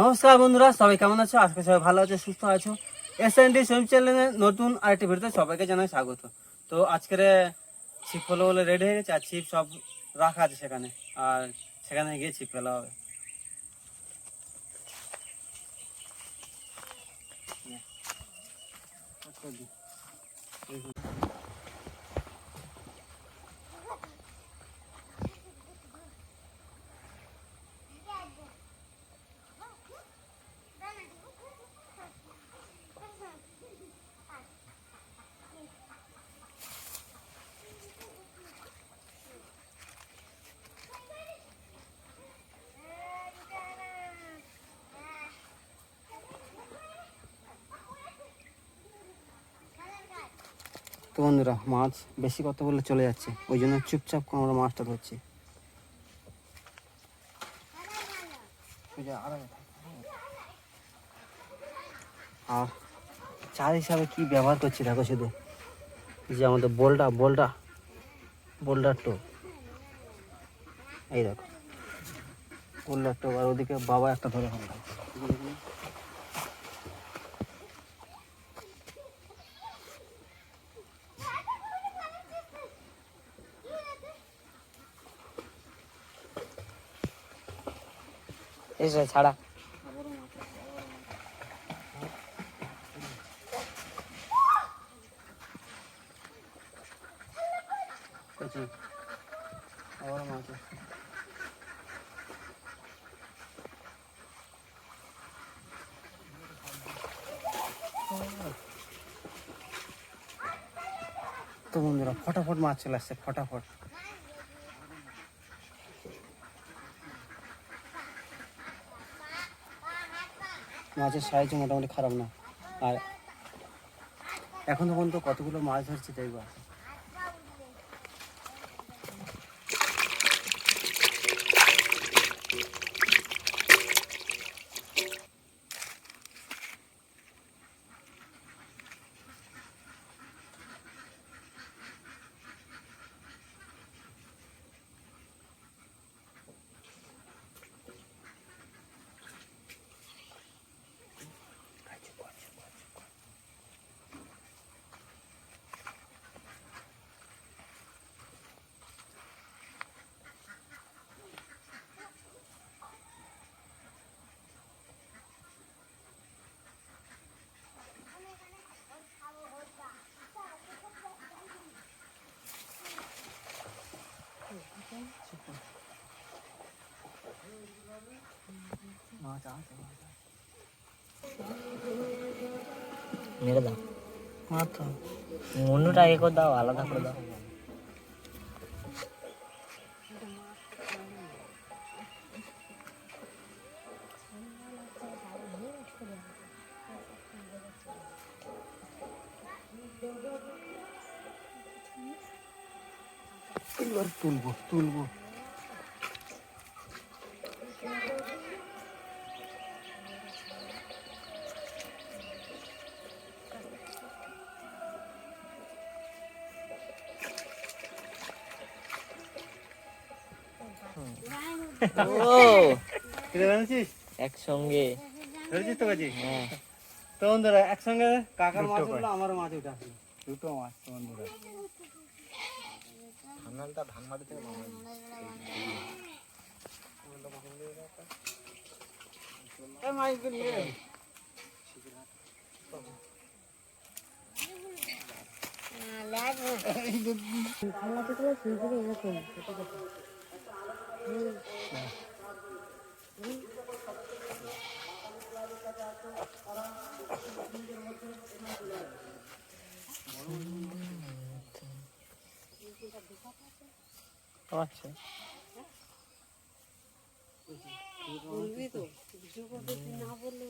নমস্কার বন্ধুরা, সবাই কেমন আছো? আজকে সবাই ভালো আছো, সুস্থ আছো। এস এন ডি সুইম চ্যানেলের নতুন আরেকটি ভিডিওতে সবাইকে জানাই স্বাগত। তো আজকের ছিপ ফেলো বলে রেডি হয়ে গেছে, আর ছিপ সব রাখা আছে সেখানে। আর সেখানে গিয়ে ছিপ ফেলা হবে। তো বন্ধুরা, মাছ বেশি কত বলে চলে যাচ্ছে। ওই জন্য চুপচাপ আমরা মাছটা ধরছি। আর চার হিসাবে কি ব্যবহার করছি, দেখো শুধু। যে আমাদের বোলটা বোলটা বোল্ডার টোপ। এই দেখো। বোল্ডার টোপ, আর ওদিকে বাবা একটা ধরে হবে এসে ছাড়া। মাছ তো বন্ধুরা ফটাফট মাছ চলে আসছে ফটাফট। মাছের সাইজ মোটামুটি খারাপ না। আর এখন তখন তো কতগুলো মাছ ধরছে দেখবা মাছ আছে মাছ আছে। মেরে দাও মাছ তো অন্যটা এ করে দাও আলাদা করে দাও এবার তুলবো তুলবো। ও একসঙ্গে ধরেছিস তো কাজি হ্যাঁ তো বন্ধুরা একসঙ্গে কাকার মাছ উঠল আমার মাছ উঠে আসলো দুটো মাছ তো বন্ধুরা আচ্ছা। বলবি তো কিছু না বললে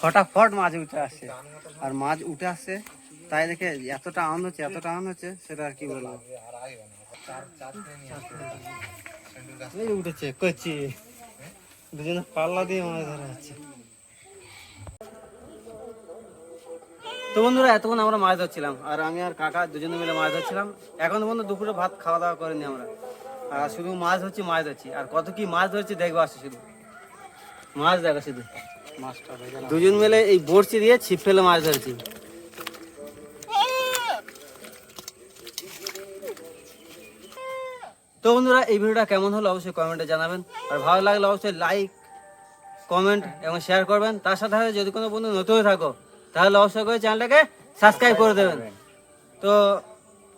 ফটাফট মাছ উঠে আসছে আর মাছ উঠে আসছে তাই দেখে এতটা আনন্দ হচ্ছে, এতটা আনন্দ হচ্ছে, সেটা আর কি বলব। উঠেছে, কচি। দুজনে পাল্লা দিয়ে মাছ ধরা হচ্ছে তো বন্ধুরা, এতক্ষণ আমরা মাছ ধরছিলাম, আর আমি আর কাকা দুজনে মিলে মাছ ধরছিলাম। এখন বন্ধু দুপুরে ভাত খাওয়া দাওয়া করিনি আমরা। আর শুধু মাছ ধরছি মাছ ধরছি। আর কত কি মাছ ধরছি, দেখব আসছে শুধু। মাছ দেখো শুধু। দুজন মিলে এই বড়শি দিয়ে ছিপ ফেলে মাছ ধরছি। তো বন্ধুরা এই ভিডিওটা কেমন হলো অবশ্যই কমেন্টে জানাবেন। আর ভালো লাগলে অবশ্যই লাইক কমেন্ট এবং শেয়ার করবেন। তার সাথে সাথে যদি কোনো বন্ধু নতুন থাকো তাহলে অবশ্যই করে চ্যানেলটাকে সাবস্ক্রাইব করে দেবেন। তো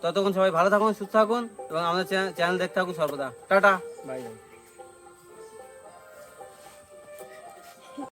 ততক্ষণ সবাই ভালো থাকুন সুস্থ থাকুন এবং আমাদের চ্যানেল দেখতে থাকুন সর্বদা। টাটা। Bye bye